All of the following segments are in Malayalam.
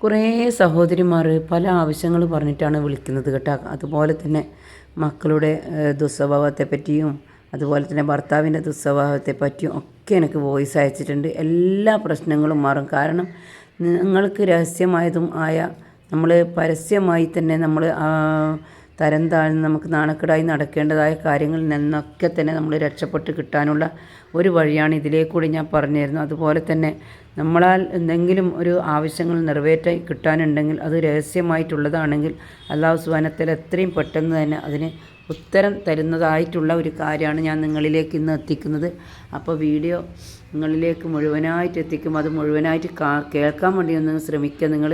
കുറേ സഹോദരിമാർ പല ആവശ്യങ്ങൾ പറഞ്ഞിട്ടാണ് വിളിക്കുന്നത് കേട്ടോ. അതുപോലെ തന്നെ മക്കളുടെ ദുസ്വഭാവത്തെ പറ്റിയും അതുപോലെ തന്നെ ഭർത്താവിന്റെ ദുസ്വഭാവത്തെ പറ്റിയും ഒക്കെ എനിക്ക് വോയിസ് അയച്ചിട്ടുണ്ട്. എല്ലാ പ്രശ്നങ്ങളും മാറും. കാരണം നിങ്ങൾക്ക് രഹസ്യമായതും ആയ നമ്മൾ പരസ്യമായി തന്നെ നമ്മൾ തരം താഴ്ന്ന് നമുക്ക് നാണക്കേടായി നടക്കേണ്ടതായ കാര്യങ്ങളിൽ നിന്നൊക്കെ തന്നെ നമ്മൾ രക്ഷപ്പെട്ട് കിട്ടാനുള്ള ഒരു വഴിയാണ് ഇതിലേക്കൂടി ഞാൻ പറഞ്ഞു തരുന്നത് അതുപോലെ തന്നെ നമ്മളാൽ എന്തെങ്കിലും ഒരു ആവശ്യങ്ങൾ നിറവേറ്റ കിട്ടാനുണ്ടെങ്കിൽ അത് രഹസ്യമായിട്ടുള്ളതാണെങ്കിൽ അള്ളാഹു സുബാനത്തിൽ എത്രയും പെട്ടെന്ന് തന്നെ അതിന് ഉത്തരം തരുന്നതായിട്ടുള്ള ഒരു കാര്യമാണ് ഞാൻ നിങ്ങളിലേക്ക് ഇന്ന് എത്തിക്കുന്നത്. അപ്പോൾ വീഡിയോ നിങ്ങളിലേക്ക് മുഴുവനായിട്ട് എത്തിക്കും. അത് മുഴുവനായിട്ട് കേൾക്കാൻ വേണ്ടി ഒന്ന് ശ്രമിക്കുക നിങ്ങൾ.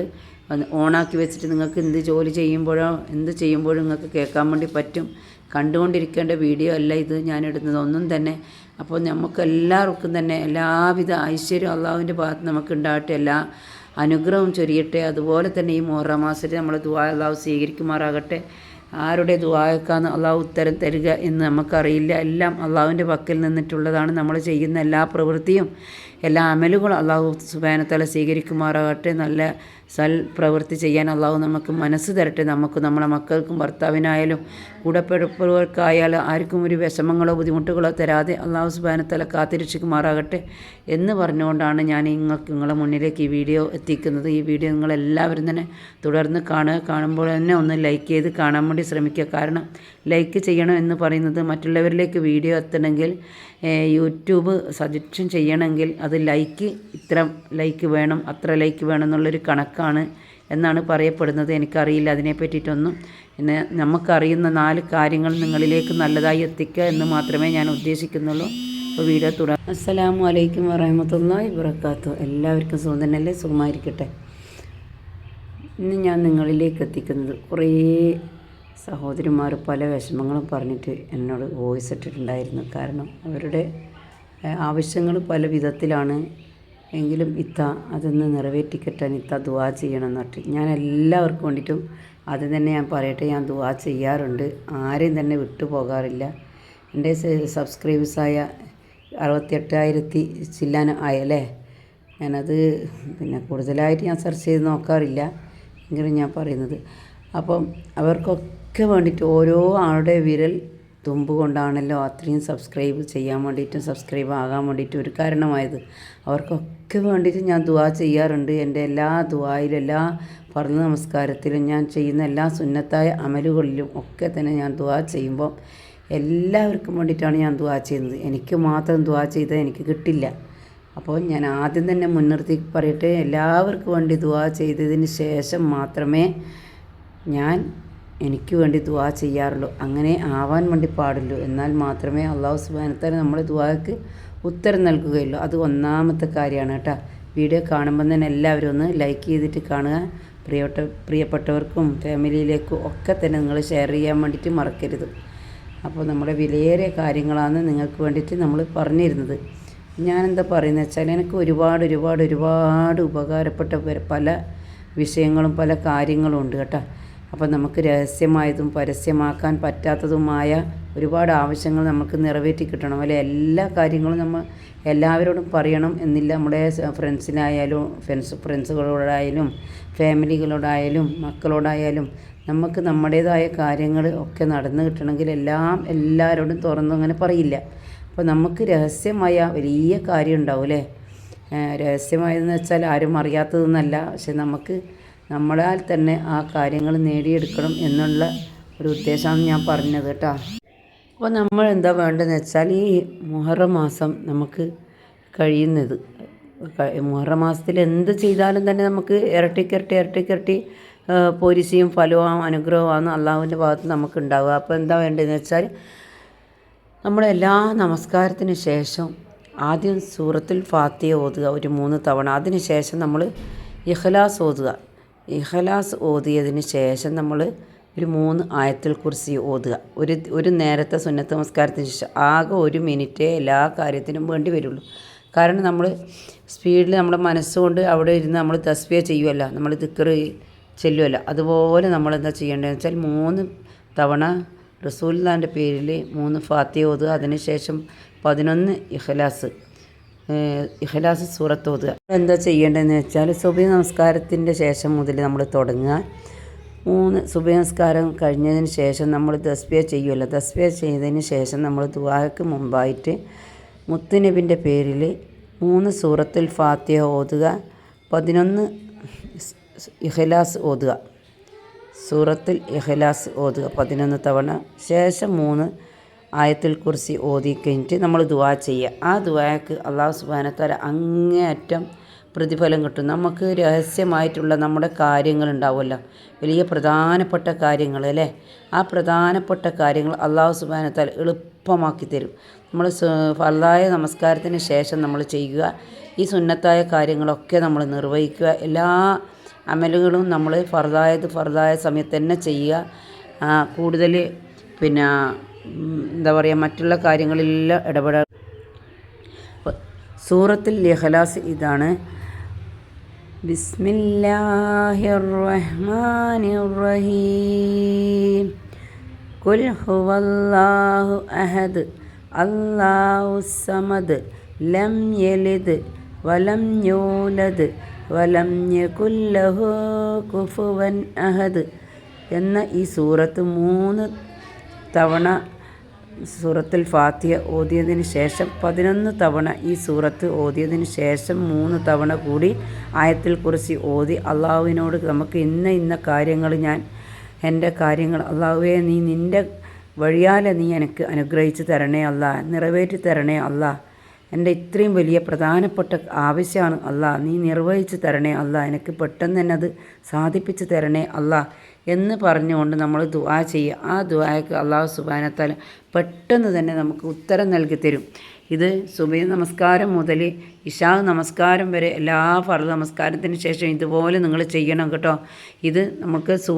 ഓണാക്കി വെച്ചിട്ട് നിങ്ങൾക്ക് എന്ത് ജോലി ചെയ്യുമ്പോഴോ എന്ത് ചെയ്യുമ്പോഴും നിങ്ങൾക്ക് കേൾക്കാൻ വേണ്ടി പറ്റും. കണ്ടുകൊണ്ടിരിക്കേണ്ട വീഡിയോ അല്ല ഇത് ഞാൻ ഇടുന്നത് ഒന്നും തന്നെ അപ്പോൾ നമുക്ക് എല്ലാവർക്കും തന്നെ എല്ലാവിധ ഐശ്വര്യം അള്ളാഹുവിന്റെ ഭാഗത്ത് നമുക്ക് ഉണ്ടാകട്ടെ. എല്ലാ അനുഗ്രഹവും ചൊരിയട്ടെ. അതുപോലെ തന്നെ ഈ മുഹറം മാസത്തിൽ നമ്മൾ ദുആ അള്ളാഹു സ്വീകരിക്കുമാറാകട്ടെ. ആരുടെ ദുവാക്കാന്ന് അള്ളാഹു ഉത്തരം തരിക എന്ന് നമുക്കറിയില്ല. എല്ലാം അള്ളാഹുവിന്റെ പക്കൽ നിന്നിട്ടുള്ളതാണ് നമ്മൾ ചെയ്യുന്ന എല്ലാ പ്രവൃത്തിയും. എല്ലാ അമലുകളും അള്ളാഹു സുബാനത്തല സ്വീകരിക്കുമാറാകട്ടെ. നല്ല സൽ പ്രവൃത്തി ചെയ്യാൻ അള്ളാഹു നമുക്ക് മനസ്സ് തരട്ടെ. നമുക്ക് നമ്മളെ മക്കൾക്കും ഭർത്താവിനായാലും കൂടപ്പിഴപ്പുകൾക്കായാലും ആർക്കും ഒരു വിഷമങ്ങളോ ബുദ്ധിമുട്ടുകളോ തരാതെ അള്ളാഹു സുബാനത്തല കാത്തിരക്ഷിക്കുമാറാകട്ടെ എന്ന് പറഞ്ഞുകൊണ്ടാണ് ഞാൻ നിങ്ങൾക്ക് നിങ്ങളുടെ മുന്നിലേക്ക് ഈ വീഡിയോ എത്തിക്കുന്നത്. ഈ വീഡിയോ നിങ്ങളെല്ലാവരും തന്നെ തുടർന്ന് കാണുക. കാണുമ്പോൾ തന്നെ ഒന്ന് ലൈക്ക് ചെയ്ത് കാണാൻ വേണ്ടി ശ്രമിക്കുക. കാരണം ലൈക്ക് ചെയ്യണം എന്ന് പറയുന്നത് മറ്റുള്ളവരിലേക്ക് വീഡിയോ എത്തണമെങ്കിൽ യൂട്യൂബ് സജഷൻ ചെയ്യണമെങ്കിൽ അത് ലൈക്ക് ഇത്ര ലൈക്ക് വേണം അത്ര ലൈക്ക് വേണം എന്നുള്ളൊരു കണക്കാണ് എന്നാണ് പറയപ്പെടുന്നത്. എനിക്കറിയില്ല അതിനെ പറ്റിയിട്ടൊന്നും. പിന്നെ നമുക്കറിയുന്ന നാല് കാര്യങ്ങൾ നിങ്ങളിലേക്ക് നല്ലതായി എത്തിക്കുക എന്ന് മാത്രമേ ഞാൻ ഉദ്ദേശിക്കുന്നുള്ളൂ. അപ്പോൾ വീഡിയോ തുടർ അസ്സലാമു അലൈക്കും വറഹമത്തല്ലാ ഇബ്രക്കാത്തു എല്ലാവർക്കും സുഖന്നല്ലേ സുഖമായിരിക്കട്ടെ. ഇന്ന് ഞാൻ നിങ്ങളിലേക്ക് എത്തിക്കുന്നത് കുറേ സഹോദരിമാർ പല വിഷമങ്ങളും പറഞ്ഞിട്ട് എന്നോട് വോയിസ് ഇട്ടിട്ടുണ്ടായിരുന്നു. കാരണം അവരുടെ ആവശ്യങ്ങൾ പല വിധത്തിലാണ്. എങ്കിലും ഇത്ത അതൊന്ന് നിറവേറ്റിക്കിട്ടാൻ ഇത്ത ദുവാ ചെയ്യണം എന്നിട്ട് ഞാൻ എല്ലാവർക്കും വേണ്ടിയിട്ടും അത് തന്നെ ഞാൻ പറയട്ടെ ഞാൻ ദുവാ ചെയ്യാറുണ്ട്. ആരെയും തന്നെ വിട്ടു പോകാറില്ല. എന്റെ സബ്സ്ക്രൈബേഴ്സായ അറുപത്തിയെട്ടായിരത്തി ചില്ലാൻ ആയല്ലേ? ഞാനത് പിന്നെ കൂടുതലായിട്ട് ഞാൻ സെർച്ച് ചെയ്ത് നോക്കാറില്ല. എങ്കിലും ഞാൻ പറയുന്നത്. അപ്പം അവർക്കൊക്കെ വേണ്ടിയിട്ട് ഓരോ ആളുടെ വിരൽ തുമ്പ് കൊണ്ടാണല്ലോ അത്രയും സബ്സ്ക്രൈബ് ചെയ്യാൻ വേണ്ടിയിട്ടും സബ്സ്ക്രൈബ് ആകാൻ വേണ്ടിയിട്ടും ഒരു കാരണമായത്. അവർക്കൊക്കെ വേണ്ടിയിട്ട് ഞാൻ ദുവാ ചെയ്യാറുണ്ട്. എന്റെ എല്ലാ ദുവായിലും എല്ലാ പറഞ്ഞ നമസ്കാരത്തിലും ഞാൻ ചെയ്യുന്ന എല്ലാ സുന്നത്തായ അമലുകളിലും ഒക്കെ തന്നെ ഞാൻ ദുവാ ചെയ്യുമ്പോൾ എല്ലാവർക്കും വേണ്ടിയിട്ടാണ് ഞാൻ ദുവാ ചെയ്യുന്നത്. എനിക്ക് മാത്രം ദുവാ ചെയ്താൽ എനിക്ക് കിട്ടില്ല. അപ്പോൾ ഞാൻ ആദ്യം തന്നെ മുൻനിർത്തി പറയട്ടെ എല്ലാവർക്കും വേണ്ടി ദുവാ ചെയ്തതിന് ശേഷം മാത്രമേ ഞാൻ എനിക്ക് വേണ്ടി ദുവാ ചെയ്യാറുള്ളൂ. അങ്ങനെ ആവാൻ വേണ്ടി പാടുള്ളൂ എന്നാൽ മാത്രമേ അള്ളാഹു സുബാനത്താൽ നമ്മുടെ ദുവാക്ക് ഉത്തരം നൽകുകയുള്ളൂ. അത് ഒന്നാമത്തെ കാര്യമാണ് കേട്ടോ. വീഡിയോ കാണുമ്പോൾ തന്നെ എല്ലാവരും ഒന്ന് ലൈക്ക് ചെയ്തിട്ട് കാണുക. പ്രിയപ്പെട്ട പ്രിയപ്പെട്ടവർക്കും ഫാമിലിയിലേക്കും ഒക്കെ തന്നെ നിങ്ങൾ ഷെയർ ചെയ്യാൻ വേണ്ടിയിട്ട് മറക്കരുത്. അപ്പോൾ നമ്മുടെ വിലയേറിയ കാര്യങ്ങളാണ് നിങ്ങൾക്ക് വേണ്ടിയിട്ട് നമ്മൾ പറഞ്ഞിരുന്നത്. ഞാനെന്താ പറയുന്നത് വെച്ചാൽ എനിക്ക് ഒരുപാട് ഒരുപാട് ഒരുപാട് ഉപകാരപ്പെട്ട പല വിഷയങ്ങളും പല കാര്യങ്ങളും ഉണ്ട് കേട്ടോ. അപ്പോൾ നമുക്ക് രഹസ്യമായതും പരസ്യമാക്കാൻ പറ്റാത്തതുമായ ഒരുപാട് ആവശ്യങ്ങൾ നമുക്ക് നിറവേറ്റി കിട്ടണം. അല്ലെ? എല്ലാ കാര്യങ്ങളും നമ്മൾ എല്ലാവരോടും പറയണം എന്നില്ല. നമ്മുടെ ഫ്രണ്ട്സിനായാലും ഫ്രണ്ട്സ് ഫ്രണ്ട്സുകളോടായാലും ഫാമിലികളോടായാലും മക്കളോടായാലും നമുക്ക് നമ്മുടേതായ കാര്യങ്ങൾ ഒക്കെ നടന്നു കിട്ടണമെങ്കിൽ എല്ലാം എല്ലാവരോടും തുറന്നു അങ്ങനെ പറയില്ല. അപ്പോൾ നമുക്ക് രഹസ്യമായ വലിയ കാര്യം ഉണ്ടാവും അല്ലേ? രഹസ്യമായതെന്ന് വെച്ചാൽ ആരും അറിയാത്തതെന്നല്ല. പക്ഷെ നമുക്ക് നമ്മളാൽ തന്നെ ആ കാര്യങ്ങൾ നേടിയെടുക്കണം എന്നുള്ള ഒരു ഉദ്ദേശമാണ് ഞാൻ പറഞ്ഞത് കേട്ടോ. അപ്പോൾ നമ്മൾ എന്താ വേണ്ടതെന്ന് വെച്ചാൽ ഈ മുഹറം മാസം നമുക്ക് കഴിയുന്നത്. മുഹറ മാസത്തിൽ എന്ത് ചെയ്താലും തന്നെ നമുക്ക് ഇരട്ടിക്കിരട്ടി ഇരട്ടിക്കിരട്ടി പോരിശയും ഫലവും അനുഗ്രഹമാണ് അള്ളാഹുവിന്റെ ഭാഗത്ത് നമുക്ക് ഉണ്ടാവുക. അപ്പോൾ എന്താ വേണ്ടതെന്ന് വെച്ചാൽ നമ്മളെല്ലാ നമസ്കാരത്തിന് ശേഷം ആദ്യം സൂറത്തിൽ ഫാത്തിയ ഓതുക ഒരു മൂന്ന് തവണ. അതിന് ശേഷം നമ്മൾ ഇഖ്ലാസ് ഓതുക. ഇഖ്ലാസ് ഓതിയതിന് ശേഷം നമ്മൾ ഒരു മൂന്ന് ആയത്തിൽ കുറിച്ച് ഓതുക. ഒരു ഒരു നേരത്തെ സുന്നത്ത് നമസ്കാരത്തിന് ശേഷം ആകെ ഒരു മിനിറ്റേ എല്ലാ കാര്യത്തിനും വേണ്ടി വരുള്ളൂ. കാരണം നമ്മൾ സ്പീഡിൽ നമ്മുടെ മനസ്സുകൊണ്ട് അവിടെ ഇരുന്ന് നമ്മൾ തസ്വിയ ചെയ്യുമല്ല നമ്മൾ ദിക്കറ് ചെല്ലുമല്ല അതുപോലെ നമ്മൾ എന്താ ചെയ്യേണ്ടതെന്ന് വെച്ചാൽ മൂന്ന് തവണ റസൂൽദാന്റെ പേരിൽ മൂന്ന് ഫാത്തി ഓതുക. അതിനുശേഷം പതിനൊന്ന് ഇഖ്ലാസ്. ഏഹ്, ഇഖ്ലാസ് സൂറത്ത് ഓതുക. എന്താ ചെയ്യേണ്ടതെന്ന് വെച്ചാൽ സുബഹി നമസ്കാരത്തിന്റെ ശേഷം മുതൽ നമ്മൾ തുടങ്ങുക. മൂന്ന് സുബഹി നമസ്കാരം കഴിഞ്ഞതിന് ശേഷം നമ്മൾ തസ്ബിയ ചെയ്യുമല്ലോ തസ്ബിയ ചെയ്തതിന് ശേഷം നമ്മൾ ദുആക്ക് മുമ്പായിട്ട് മുത്തുനബിന്റെ പേരിൽ മൂന്ന് സൂറത്തുൽ ഫാത്തിഹ ഓതുക. പതിനൊന്ന് ഇഹ്ലാസ് ഓതുക. സൂറത്തുൽ ഇഹ്ലാസ് ഓതുക പതിനൊന്ന് തവണ. ശേഷം മൂന്ന് ആയത്തുൽ കുറിച്ച് ഓതി കഴിഞ്ഞിട്ട് നമ്മൾ ദുവാ ചെയ്യുക. ആ ദുആക്ക് അള്ളാഹു സുബാനത്താല അങ്ങേയറ്റം പ്രതിഫലം കിട്ടും. നമുക്ക് രഹസ്യമായിട്ടുള്ള നമ്മുടെ കാര്യങ്ങളുണ്ടാവുമല്ലോ വലിയ പ്രധാനപ്പെട്ട കാര്യങ്ങൾ അല്ലേ? ആ പ്രധാനപ്പെട്ട കാര്യങ്ങൾ അള്ളാഹു സുബാനത്താൽ എളുപ്പമാക്കി തരും. നമ്മൾ ഫലതായ നമസ്കാരത്തിന് ശേഷം നമ്മൾ ചെയ്യുക. ഈ സുന്നത്തായ കാര്യങ്ങളൊക്കെ നമ്മൾ നിർവഹിക്കുക. എല്ലാ അമലുകളും നമ്മൾ ഫർദായത് ഫർദായ സമയത്ത് തന്നെ ചെയ്യുക. കൂടുതൽ പിന്നെ എന്താ പറയുക മറ്റുള്ള കാര്യങ്ങളിലെല്ലാം ഇടപെടാൻ സൂറത്തിൽ ഇഖ്ലാസ് ഇതാണ്. ബിസ്മില്ലാഹിർ റഹ്മാനിർ റഹീം ഹുവല്ലാഹു അഹദ്. സമദ്. ലം യലിദ് വലം യൂലദ് വലം യകുല്ലഹു കുഫുവൻ അഹദ്. എന്ന ഈ സൂറത്ത് മൂന്ന് തവണ സൂറത്തുൽ ഫാത്തിയ ഓതിയതിന് ശേഷം പതിനൊന്ന് തവണ ഈ സൂറത്ത് ഓതിയതിന് ശേഷം മൂന്ന് തവണ കൂടി ആയത്തിൽ കുറിച്ച് ഓതി അള്ളാഹുവിനോട് നമുക്ക് ഇന്ന ഇന്ന കാര്യങ്ങൾ ഞാൻ എന്റെ കാര്യങ്ങൾ അള്ളാഹുവെ നീ നിന്റെ വഴിയാലെ നീ എനിക്ക് അനുഗ്രഹിച്ച് തരണേ അല്ല നിറവേറ്റി തരണേ അല്ല. എന്റെ ഇത്രയും വലിയ പ്രധാനപ്പെട്ട ആവശ്യമാണ് അല്ല നീ നിർവഹിച്ച് തരണേ അല്ല എനിക്ക് പെട്ടെന്ന് തന്നെ അത് സാധിപ്പിച്ച് തരണേ അല്ല. എന്ന് പറഞ്ഞുകൊണ്ട് നമ്മൾ ദുആ ചെയ്യുക. ആ ദുവായക്ക് അള്ളാഹു സുബാനത്താൽ പെട്ടെന്ന് തന്നെ നമുക്ക് ഉത്തരം നൽകി തരും ഇത് സുബൈ നമസ്കാരം മുതൽ ഇഷാ നമസ്കാരം വരെ എല്ലാ ഫറു നമസ്കാരത്തിന് ശേഷം ഇതുപോലെ നിങ്ങൾ ചെയ്യണം കേട്ടോ. ഇത് നമുക്ക് സൂ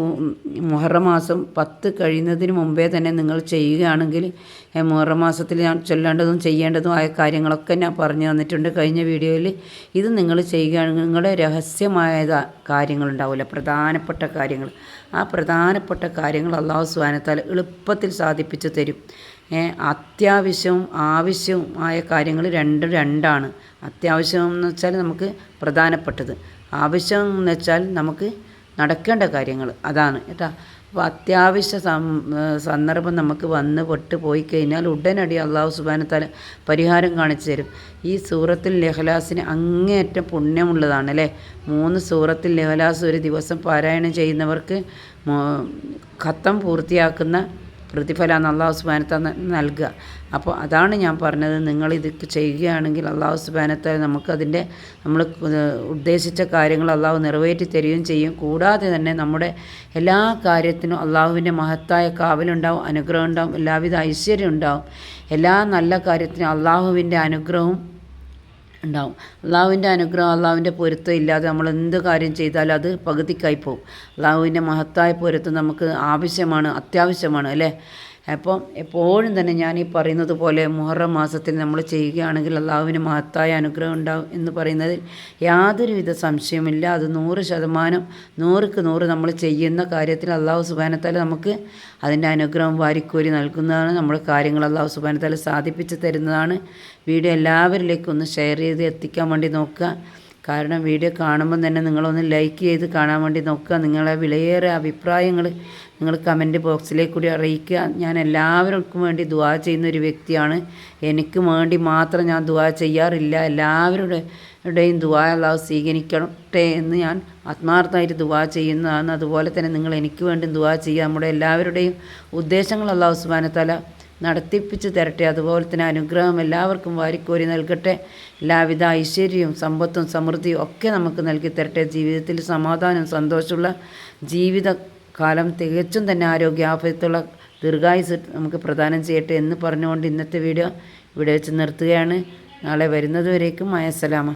മുഹറമാസം പത്ത് കഴിയുന്നതിന് മുമ്പേ തന്നെ നിങ്ങൾ ചെയ്യുകയാണെങ്കിൽ മുഹറമാസത്തിൽ മുഹറം മാസത്തിൽ ഞാൻ ചൊല്ലേണ്ടതും ചെയ്യേണ്ടതും ആയ കാര്യങ്ങളൊക്കെ ഞാൻ പറഞ്ഞു തന്നിട്ടുണ്ട് കഴിഞ്ഞ വീഡിയോയിൽ. ഇത് നിങ്ങൾ ചെയ്യുകയാണെങ്കിൽ നിങ്ങളുടെ രഹസ്യമായ കാര്യങ്ങളുണ്ടാവില്ല പ്രധാനപ്പെട്ട കാര്യങ്ങൾ. ആ പ്രധാനപ്പെട്ട കാര്യങ്ങൾ അള്ളാഹു സ്വാനത്താൽ എളുപ്പത്തിൽ സാധിപ്പിച്ചു തരും. അത്യാവശ്യവും ആവശ്യവുമായ കാര്യങ്ങൾ രണ്ടും രണ്ടാണ്. അത്യാവശ്യം എന്ന് വെച്ചാൽ നമുക്ക് പ്രധാനപ്പെട്ടത്. ആവശ്യം എന്ന് വെച്ചാൽ നമുക്ക് നടക്കേണ്ട കാര്യങ്ങൾ. അതാണ് കേട്ടോ. അപ്പോൾ അത്യാവശ്യ സന്ദർഭം നമുക്ക് വന്ന് പെട്ട് പോയി കഴിഞ്ഞാൽ ഉടനടി അള്ളാഹു സുബാനത്താൽ പരിഹാരം കാണിച്ചു തരും. ഈ സൂറത്തിൽ ലഹലാസിന് അങ്ങേയറ്റം പുണ്യമുള്ളതാണ് അല്ലേ? മൂന്ന് സൂറത്തിൽ ലഹലാസ് ഒരു ദിവസം പാരായണം ചെയ്യുന്നവർക്ക് ഖത്തം പൂർത്തിയാക്കുന്ന പ്രതിഫലമാണ് അള്ളാഹു സുബാനത്ത നൽകുക അപ്പോൾ അതാണ് ഞാൻ പറഞ്ഞത്. നിങ്ങൾ ഇത് ചെയ്യുകയാണെങ്കിൽ അള്ളാഹു സുബാനത്ത നമുക്കതിന്റെ നമ്മൾ ഉദ്ദേശിച്ച കാര്യങ്ങൾ അള്ളാഹു നിറവേറ്റി തരികയും ചെയ്യും. കൂടാതെ തന്നെ നമ്മുടെ എല്ലാ കാര്യത്തിനും അള്ളാഹുവിന്റെ മഹത്തായ കാവലുണ്ടാവും അനുഗ്രഹം ഉണ്ടാവും എല്ലാവിധ ഐശ്വര്യം ഉണ്ടാവും. എല്ലാ നല്ല കാര്യത്തിനും അള്ളാഹുവിന്റെ അനുഗ്രഹവും ഉണ്ടാവും. അള്ളാഹുവിന്റെ അനുഗ്രഹം അള്ളാഹുവിന്റെ പൊരുത്തം ഇല്ലാതെ നമ്മൾ എന്ത് കാര്യം ചെയ്താലും അത് പകുതിക്കായി പോകും. അള്ളാഹുവിന്റെ മഹത്തായ പൊരുത്തം നമുക്ക് ആവശ്യമാണ് അത്യാവശ്യമാണ് അല്ലേ? അപ്പം എപ്പോഴും തന്നെ ഞാൻ ഈ പറയുന്നത് പോലെ മുഹറം മാസത്തിൽ നമ്മൾ ചെയ്യുകയാണെങ്കിൽ അള്ളാഹുവിന് മഹത്തായ അനുഗ്രഹം ഉണ്ടാവും എന്ന് പറയുന്നതിൽ യാതൊരുവിധ സംശയമില്ല അത് നൂറ് ശതമാനം നൂറുക്ക് നൂറ് നമ്മൾ ചെയ്യുന്ന കാര്യത്തിൽ അള്ളാഹു സുബാനത്താൽ നമുക്ക് അതിന്റെ അനുഗ്രഹം വാരിക്കോരി നൽകുന്നതാണ്. നമ്മുടെ കാര്യങ്ങൾ അള്ളാഹു സുബാനത്താൽ സാധിപ്പിച്ച് തരുന്നതാണ്. വീഡിയോ എല്ലാവരിലേക്കും ഒന്ന് ഷെയർ ചെയ്ത് എത്തിക്കാൻ വേണ്ടി നോക്കുക. കാരണം വീഡിയോ കാണുമ്പോൾ തന്നെ നിങ്ങളൊന്ന് ലൈക്ക് ചെയ്ത് കാണാൻ വേണ്ടി നോക്കുക. നിങ്ങളെ വിലയേറെ അഭിപ്രായങ്ങൾ നിങ്ങൾ കമന്റ് ബോക്സിലേക്ക് കൂടി അറിയിക്കുക. ഞാൻ എല്ലാവർക്കും വേണ്ടി ദുവാ ചെയ്യുന്ന ഒരു വ്യക്തിയാണ്. എനിക്ക് വേണ്ടി മാത്രം ഞാൻ ദുവാ ചെയ്യാറില്ല. എല്ലാവരുടെയും ദുവാ അള്ളാഹു സ്വീകരിക്കട്ടെ എന്ന് ഞാൻ ആത്മാർത്ഥമായിട്ട് ദുവാ ചെയ്യുന്നതാണ്. അതുപോലെ തന്നെ നിങ്ങൾ എനിക്ക് വേണ്ടി ദുവാ ചെയ്യുക. നമ്മുടെ എല്ലാവരുടെയും ഉദ്ദേശങ്ങൾ അള്ളാഹു സുബാനത്തല നടത്തിപ്പിച്ച് തരട്ടെ. അതുപോലെ തന്നെ അനുഗ്രഹം എല്ലാവർക്കും വാരിക്കോരി നൽകട്ടെ. എല്ലാവിധ ഐശ്വര്യവും സമ്പത്തും സമൃദ്ധിയും ഒക്കെ നമുക്ക് നൽകി തരട്ടെ. ജീവിതത്തിൽ സമാധാനം സന്തോഷമുള്ള ജീവിത കാലം തികച്ചും തന്നെ ആരോഗ്യാഭ്യത്തുള്ള ദീർഘായുസ് നമുക്ക് പ്രദാനം ചെയ്യട്ടെ എന്ന് പറഞ്ഞുകൊണ്ട് ഇന്നത്തെ വീഡിയോ ഇവിടെ വെച്ച് നിർത്തുകയാണ്. നാളെ വരുന്നതുവരേക്കും അയസലാമ